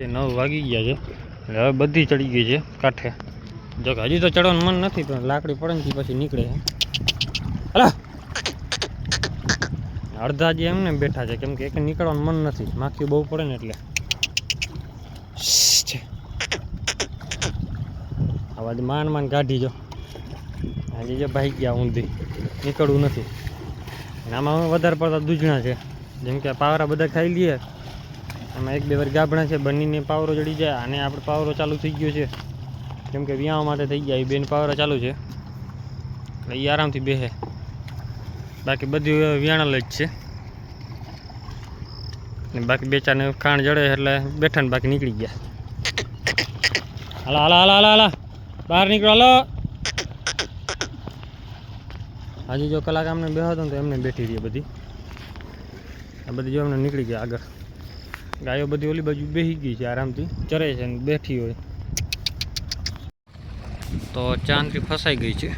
નવ વાગી ગયા છે. એટલે હવે બધી ચડી ગઈ છે કાંઠે. જો કે હજી તો ચડવાનું મન નથી, પણ લાકડી પડે ને પછી નીકળે. હલા. અડધા જે એમને બેઠા છે, કેમ કે એક નીકળવાનું મન નથી. માખી બહુ પડે ને એટલે. આવા માન માન કાઢી જો. હજી જે ભાઈ ગયા ઊંધી, નીકળવું નથી. આમાં વધારે પડતા દૂધણા છે. જેમ કે પાવરા બધા ખાઈ લઈએ એમાં એક, બે વાર ગાભણા છે, બંનેને પાવરો ચડી જાય અને આપણે પાવરો ચાલુ થઈ ગયો છે. કેમ કે વ્યાહ માટે થઈ ગયા, એ બેન પાવરો ચાલુ છે. એટલે એ આરામથી બેસે બાકી બધું વ્યાણલ જ છે. બાકી બે ચારને ખાણ જડે એટલે બેઠા ને બાકી નીકળી ગયા. હાલા હાલા હાલા હાલા હાલા. બહાર નીકળો, હાલો. હજી જો કલાક અમને બેહો હતો ને તો એમને બેઠી રહી બધી. આ બધી જો એમને નીકળી ગયા આગળ. ગાયો બધી ઓલી બાજુ બેસી ગઈ છે આરામથી, ચરે છે ને બેઠી હોય. તો ચાંદરી ફસાઈ ગઈ છે.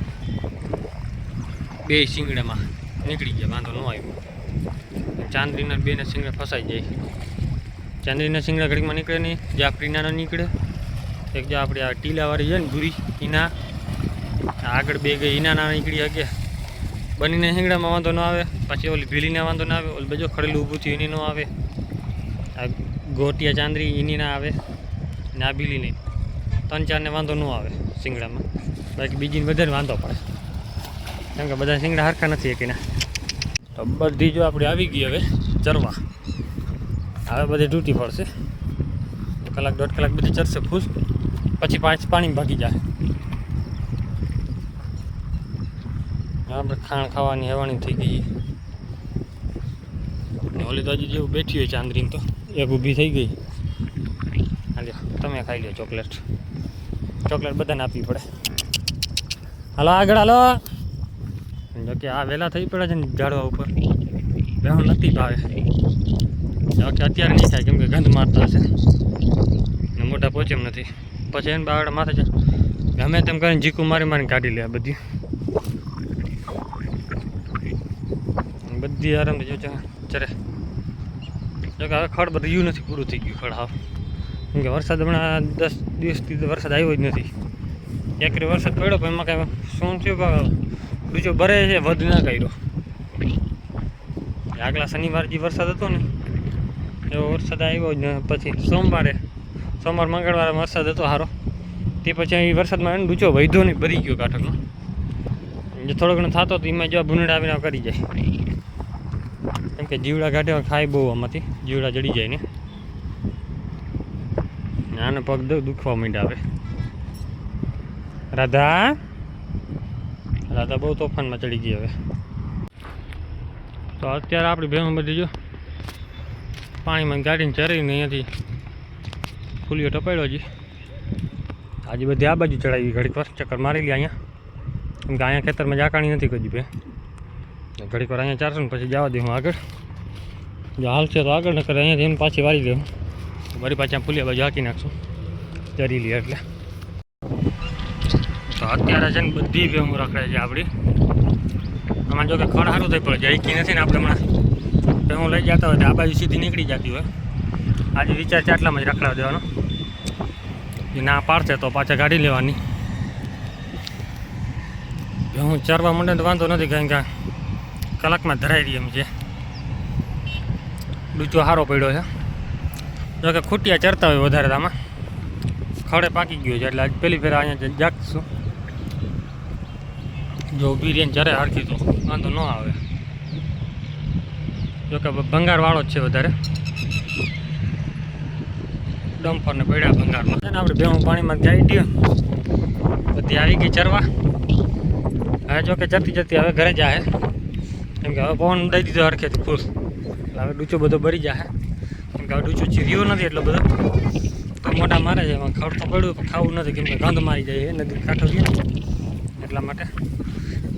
બે શિંગડામાં નીકળી ગયા, વાંધો ન આવ્યો. ચાંદરીના ના શિંગડા ફસાઈ જાય. ચાંદરીના શિંગડા ઘડીકમાં નીકળે નહીં જાફરીના ન નીકળે. એક જે આપણે આ ટીલાવાળી છે ને ધૂરી એના આગળ બે ગઈ, એના નીકળી શકે બનીને શિંગડામાં વાંધો ન આવે, પછી ઓલી ભીલીના વાંધો ન આવે, ઓલી બીજો ખડેલું ઊભું થયું એની ન આવે. આ ગોટિયા ચાંદરી એની ના આવે, ને આ નહીં ત્રણ ચારને વાંધો ન આવે શિંગડામાં. બાકી બીજીને બધાને વાંધો પડે. કેમ કે બધા શિંગડા હરખા નથી એકીના તો બધી જો આપણે આવી ગઈ હવે, ચરવા. હવે બધી તૂટી પડશે. કલાક, દોઢ કલાક બધી ચરશે ફૂસ પછી પાંચ પાણી ભાગી જાય. આપણે ખાણ ખાવાની, હેવાની થઈ ગઈ. ઓલી તો હજી જેવું બેઠી હોય ચાંદરીને તો. એક ઊભી થઈ ગઈ. હાલે તમે ખાઈ લો ચોકલેટ. ચોકલેટ બધાને આપવી પડે. હાલો આગળ હાલો. જોકે આ વહેલા થઈ પડે છે ને ઝાડવા ઉપર. બેહું નથી ભાવે. જોકે અત્યારે નહીં થાય કેમ કે ગંધ મારતા હશે. ને મોટા પહોંચે એમ નથી. પછી એને બાવડા માથે છે. ગમે તેમ કરીને જીકું મારી મારીને કાઢી લે આ બધી. બધી આરામથી જો ચરે. જો કે હવે ખડ રહ્યું નથી, પૂરું થઈ ગયું ખડ હાવ. કેમ કે વરસાદ હમણાં દસ દિવસથી વરસાદ આવ્યો જ નથી. એકરી વરસાદ પડ્યો, પણ એમાં કાંઈ શું થયું કે બીજો ભરે છે, વધ ના કર્યો. આગલા શનિવાર જે વરસાદ હતો ને, એવો વરસાદ આવ્યો જ પછી સોમવારે, સોમવાર, મંગળવારે વરસાદ હતો સારો તે પછી અહીં વરસાદમાં એને ડૂચો વૈધો નહીં ભરી ગયો કાંઠકમાં જે થોડો ઘણો થતો તો એમાં જો ભૂંડા આવીને કરી જાય. કે જીવડા ઘાટે ખાય બહુ આમાંથી. જીવડા જડી જાય ને. આને પગ દુખવા માંડ્યા આવે રાધા? રાધા બહુ તોફાનમાં ચડી ગઈ હવે. તો અત્યારે આપણી ભેણો બધી જો પાણીમાં ગાડીને ચરીને અહીંયાથી ફૂલીઓ ટપાડ્યો હજી. આજે બધી આ બાજુ ચડાવી, ઘડીક વાર ચક્કર મારી લે અહીંયા. કેમ કે અહીંયા ખેતરમાં જાકાણી નથી કદી બે ઘડીક વાર અહીંયા ચારસો ને પછી જવા દે હું આગળ. જો હાલ છે તો આગળ ન કરે અહીંયાથી એમ પાછી વાળી દેવું વળી પાછા ફૂલિયા બાજુ હાકી નાખશું. ચરી લઈએ એટલે. તો અત્યારે છે ને બધી ભેહું રખડે છે આપણી આમાં જો કે ખડ સારું થઈ પડે જઈકી નથી ને આપણે હમણાં ભેહું લઈ જતા હોય તો આ બાજુ સીધી નીકળી જતી હોય. આજે વિચાર છે આટલામાં જ રખડાવી દેવાનો. એ ના પાડશે તો પાછા ગાડી લેવાની. હું ચરવા માંડે તો વાંધો નથી કારણ કે કલાકમાં ધરાઈ રહી એમ છે. ડૂચો સારો પડ્યો છે. જો કે ખૂટિયા ચરતા હોય વધારે આમાં. ખડે પાકી ગયો છે એટલે આજ પહેલી ફેર અહીંયા જાગશું. જો ઊભી રહીને ચરે હરખી તો વાંધો ન આવે. જોકે ભંગારવાળો જ છે વધારે. ડમ્પરને પડ્યા ભંગારમાં. છે ને આપણે ભેવું પાણીમાં જઈ દઈએ બધી આવી ગઈ ચરવા. હવે જોકે જતી ચરતી હવે ઘરે જાય. કેમ કે હવે પવન દઈ દીધો હરખેથી ખુશ હવે ડૂચો બધો ભરી જાય કેમ કે હવે ડૂચો ચીર્યો નથી એટલો બધો. તો મોટા મારે છે, એમાં ખડ તો પડ્યું પણ ખાવું નથી, કેમ કે ગંધ મારી જાય એ નદી કાંઠો છે એટલા માટે.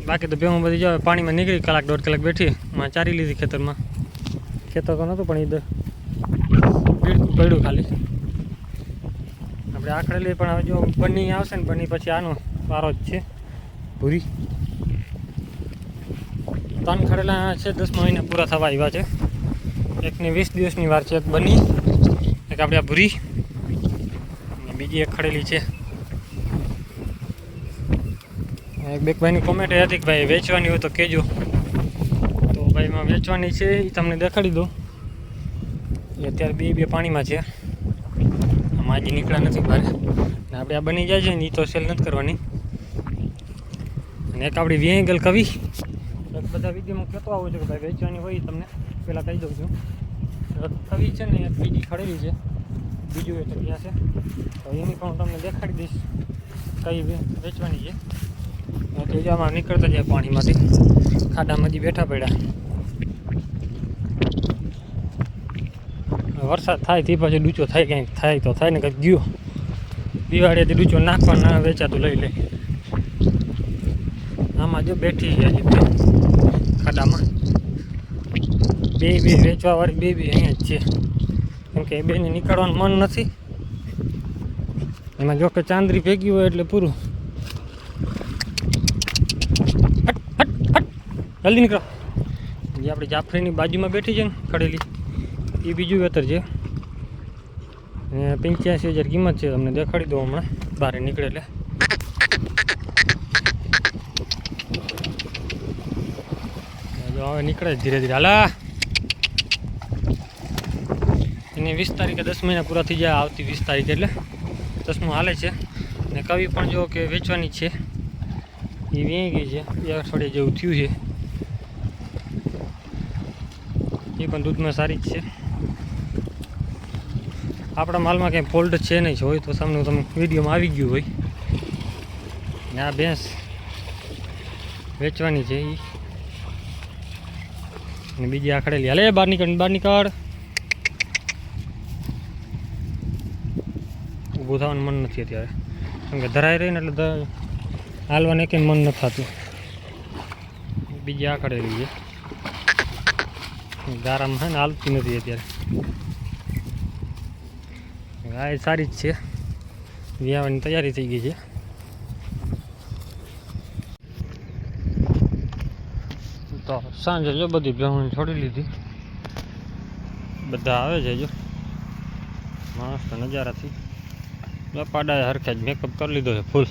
બાકી તો ભેહું બધી જાવ પાણીમાં નીકળી, કલાક દોઢ કલાક બેઠી, માં ચારી લીધી ખેતરમાં. ખેતર તો નહોતું પણ એ બિલકુલ પડ્યું ખાલી. આપણે આખડેલી પણ હવે જો બની આવશે ને બની પછી આનો વારો જ છે. પૂરી ત્રણ ખડેલા છે દસ મહિના પૂરા થવા આવ્યા છે. એકની વીસ દિવસની વાર છે, એક બની. એક આપણે આ ભૂરી. અને બીજી એક ખડેલી છે. એક બે ભાઈની કોમેન્ટ હતી કે ભાઈ, વેચવાની હોય તો કહેજો. તો ભાઈ, એમાં વેચવાની છે એ તમને દેખાડી દઉં. એ અત્યારે બે બે પાણીમાં છે. આમાં હજી નીકળ્યા નથી બહાર. અને આપણે આ બની જાય છે ને એ તો સેલ નથી કરવાની. અને એક આપણી વિએંગલ કવિ. બધા વિધિમાં કહેતો આવું છું કે ભાઈ વેચવાની હોય તમને પહેલાં કહી દઉં છું. એક છે ને એક બીજી ખડેલી છે. બીજું એ જગ્યા છે. તો એની પણ હું તમને દેખાડી દઈશ કઈ વેચવાની છે. ત્રીજામાં જ નીકળતા જાય પાણીમાંથી. ખાડામાં હજી બેઠા પડ્યા. વરસાદ થાય તે પછી ડૂચો થાય ક્યાંક થાય તો થાય ને કંઈક ગયો. દિવાળીથી ડૂચો નાખવા ના વેચાતું લઈ લે. આમાં જો બેઠી ગયા ખાડામાં બે બે વેચવાવાળી બે બે અહીંયા જ છે. કેમ કે એ બેને નીકળવાનું મન નથી. એમાં જો કે ચાંદરી ભેગી હોય એટલે પૂરું. જલ્દી નીકળો. જે આપણી જાફરીની બાજુમાં બેઠી છે ને ખડેલી એ બીજું વેતર છે. પંચ્યાસી હજાર કિંમત છે તમને દેખાડી દઉં હમણાં. બહાર નીકળે એટલે. જો હવે નીકળે ધીરે ધીરે. હાલા. એની વીસ તારીખે દસ મહિના પૂરા થઈ જાય આવતી વીસ તારીખે એટલે. દસમું હાલે છે. ને કવિ પણ જો કે વેચવાની છે. એ વેચી ગઈ છે. બે અઠવાડિયે જેવું થયું છે. એ પણ દૂધમાં સારી જ છે. આપણા માલમાં કંઈ ફોલ્ટ છે નહીં. હોય તો સામે તમે વિડીયોમાં આવી ગયું હોય. ને આ ભેંસ વેચવાની છે એ અને બીજી આખડેલી હાલે, બહાર નીકળ બહાર નીકળ. ઊભું થવાનું મન નથી અત્યારે. કેમ કે ધરાઈ રહીને એટલે હાલવાનું એક મન નથી થતું. બીજી આખડેલી છે. ગારામાં છે ને હાલતી નથી અત્યારે. ગાય સારી જ છે. વ્યાવાની તૈયારી થઈ ગઈ છે. તો સાંજે જો બધી ભેહું છોડી લીધી. બધા આવે છે જો. મસ્ત નજારાથી. જો પાડાએ હરખે જ મેકઅપ કરી લીધો છે ફૂલ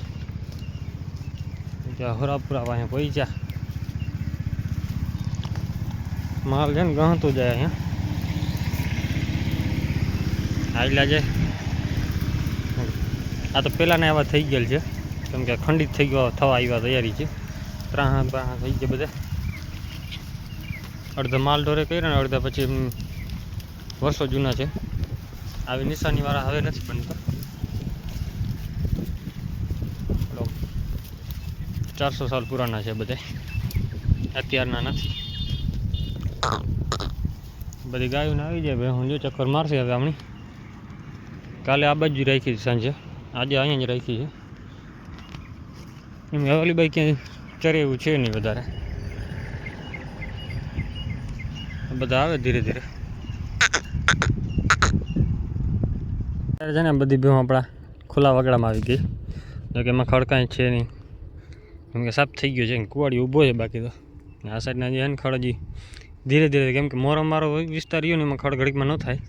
ત્યાં હોરાપુરા પાસે પહોંચ્યા. માલ છે ને ગણતું જાય અહીંયા. આટલા છે આ તો પહેલાંને આવા થઈ ગયેલ છે. કેમ કે ખંડિત થઈ ગયો, થવા આવ્યા તૈયારી છે. ત્રાહા બાહા થઈ ગયા બધા. અડધા માલ ઢોરે કર્યા ને અડધા પછી વર્ષો જૂના છે. આવી નિશાનીવાળા હવે નથી બનતા. ચારસો સાલ પુરાના છે બધા અત્યારના નથી. બધી ગાયોને આવી જાય. ભાઈ હું જો ચક્કર મારશે હવે હમણી કાલે આ બાજુ રાખી હતી સાંજે. આજે અહીંયા જ રાખી છે. એમ હવેલી બાઈ ક્યાંય ચરે એવું છે નહીં વધારે. બધા આવે ધીરે ધીરે. છે ને બધી ભીમ આપણા ખુલ્લા વગડામાં આવી ગઈ. જો કે એમાં ખડકાંઈ છે નહીં. કેમ કે સાફ થઈ ગયો છે કુવાડી ઊભો છે બાકી તો. આ સાઈડના જે ને ખડ ધીરે ધીરે કેમ કે મોરમ મારો વિસ્તાર રહ્યો ને એમાં ખડ ઘડીકમાં ન થાય.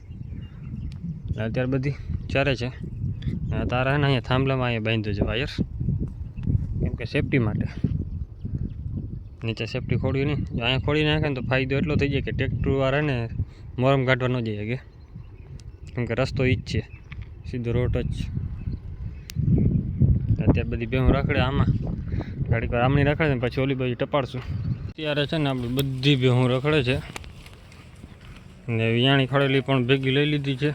અત્યારે બધી ચરે છે. તારા ને અહીંયા થાંભલામાં અહીંયા બાંધ્યો છે વાયર. કેમ કે સેફટી માટે. નીચે સેફટી ખોડ્યું નહીં. અહીંયા ખોડી નાખે ને તો ફાયદો એટલો થઈ જાય કે ટ્રેક્ટરવાળા ને મોરમ કાઢવા ન જઈએ કે કેમ કે રસ્તો ઈ જ છે. સીધો રોડ જ અત્યારે બધી ભેહું રખડે આમાં. ગાડી પર આમની રખડે ને પછી ઓલી બાજુ ટપાડશું. અત્યારે છે ને આપણે બધી ભેહું રખડે છે. ને વિયાણી ખડેલી પણ ભેગી લઈ લીધી છે.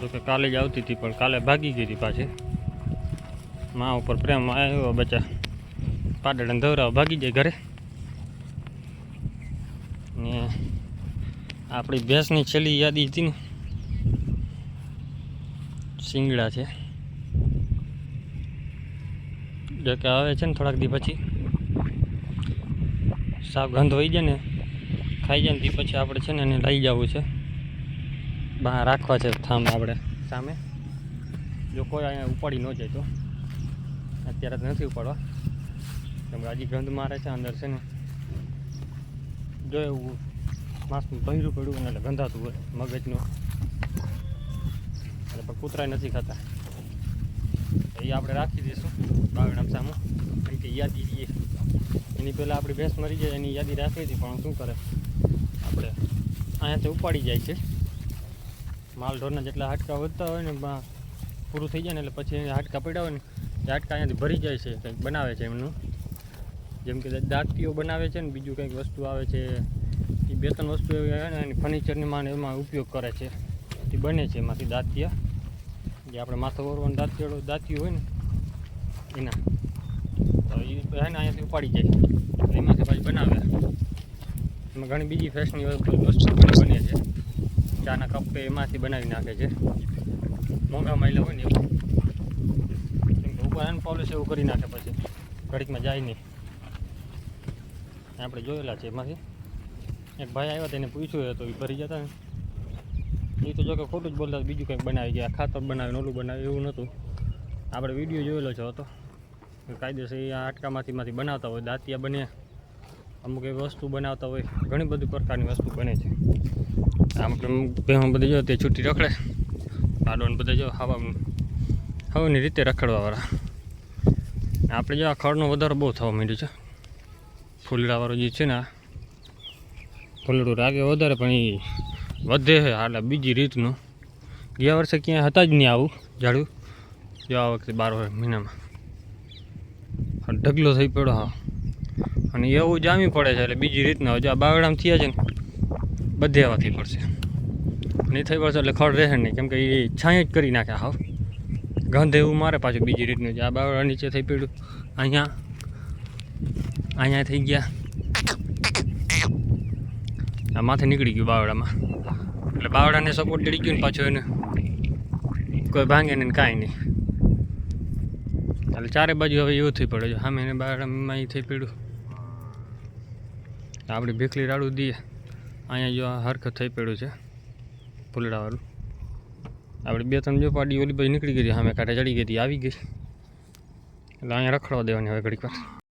જો કે કાલે જ આવતી હતી, પણ કાલે ભાગી ગઈ હતી પાછી. મા ઉપર પ્રેમ આવ્યો બચ્ચા. પાડળને ધવરાવા ભાગી જાય ઘરે. ને આપણી ભેંસની છેલ્લી યાદી હતી ને, શિંગડા છે. જો કે આવે છે ને થોડાક દી પછી સાફ ગંધ હોય જાય ને, ખાઈ જાય ને તે પછી આપણે છે ને એને લઈ જવું છે. બહાર રાખવા છે થાંભ આપણે. સામે. જો કોઈ અહીંયા ઉપાડી ન જાય તો. અત્યારે નથી ઉપાડવા. કેમ હજી ગંધ મારે છે, અંદર છે ને, જો એવું માસનું ભૈરું પડ્યું એટલે ગંધાતું હોય મગજનું. એટલે પણ કૂતરાય નથી ખાતા. એ આપણે રાખી દઈશું બાવડામ સામે કેમ કે યાદી રહીએ એની પહેલાં આપણી ભેંસ મરી જાય, એની યાદી રાખવી હતી, પણ શું કરે? આપણે અહીંયાથી ઉપાડી જાય છે. માલ ઢોરના જેટલા હાડકા વધતા હોય ને પૂરું થઈ જાય ને, એટલે પછી હાડકા પડ્યા હોય ને એ હાટકા અહીંયાથી ભરી જાય છે, કંઈક બનાવે છે એમનું. જેમ કે દાંતીઓ બનાવે છે ને બીજું કંઈક વસ્તુ આવે છે, એ બે ત્રણ વસ્તુ એવી આવે ને, એની ફર્નિચરની માને એમાં ઉપયોગ કરે છે. એ બને છે એમાંથી દાંતિયા. જે આપણે માથો ઓરવાનું દાંતિયો દાંતિયું હોય ને, એના. તો એ ને અહીંયાથી ઉપાડી જાય. એમાંથી પાછી બનાવે. એમાં ઘણી બીજી ફેશની વસ્તુ બને છે. ચાના કપ કે એમાંથી બનાવી નાખે છે. મોંઘા મહિલા હોય ને એવું. કેમ કે ઉપર હેન્ડ પોલિશ એવું કરી નાખે પછી. ઘડીકમાં જાય નહીં. આપણે જોયેલા છે એમાંથી. એક ભાઈ આવ્યા તેને પૂછ્યું તો એ ભરી જતા એ તો જો કે ખોટું જ બોલતા, બીજું કંઈક બનાવી ગયા. ખાતર બનાવીને ઓલું બનાવે એવું નહોતું. આપણે વીડિયો જોયેલો છે હતો. કાયદેસર એ આ હાટકામાંથી માંથી બનાવતા હોય, દાંતિયા બને, અમુક એવી વસ્તુ બનાવતા હોય, ઘણી બધી પ્રકારની વસ્તુ બને છે. આપણે ભેહું બધી જો તે છૂટી રખડે. આડોન બધા જો હવા હવાની રીતે રખડવાવાળા. આપણે જો આ ખડનો વધારો બહુ થવા માંડ્યો છે. ફૂલડાવાળું જે છે ને ફૂલડું રાગે વધારે, પણ એ વધે છે એટલે બીજી રીતનું. ગયા વર્ષે ક્યાંય હતા જ નહીં આવું, ઝાડું. જો વખતે બાર મહિનામાં. ઢગલો થઈ પડ્યો હા. અને એવું જામી પડે છે એટલે બીજી રીતના જો આ બાવડામાં થયા છે ને, બધે આવવાથી પડશે. નહીં થઈ પડશે એટલે ખડ રહે નહીં, કેમ કે એ છાંય જ કરી નાખે હાવ. ગંધ એવું મારે પાછું બીજી રીતનું છે. આ બાવડા નીચે થઈ પડ્યું. અહીંયા અહીંયા થઈ ગયા. આ માથે નીકળી ગયું બાવડામાં એટલે બાવડાને સપોર્ટ ચડી ગયું ને પાછો એને. કોઈ ભાંગે ને કાંઈ નહીં. એટલે ચારે બાજુ હવે એવું થઈ પડે. સામે એને બાવડામાં એ થઈ પડ્યું. આપણે ભીખલી રાડું દઈએ અહીંયા જો આ હરકત થઈ પડ્યું છે. ફૂલડાવાળું. આપણે બે ત્રણ જો પાડી ઓલી બાજુ નીકળી ગઈ સામે કાંઠે ચડી ગઈ હતી. આવી ગઈ. એટલે અહીંયા રખડવા દેવાની હવે ઘડીક વાર.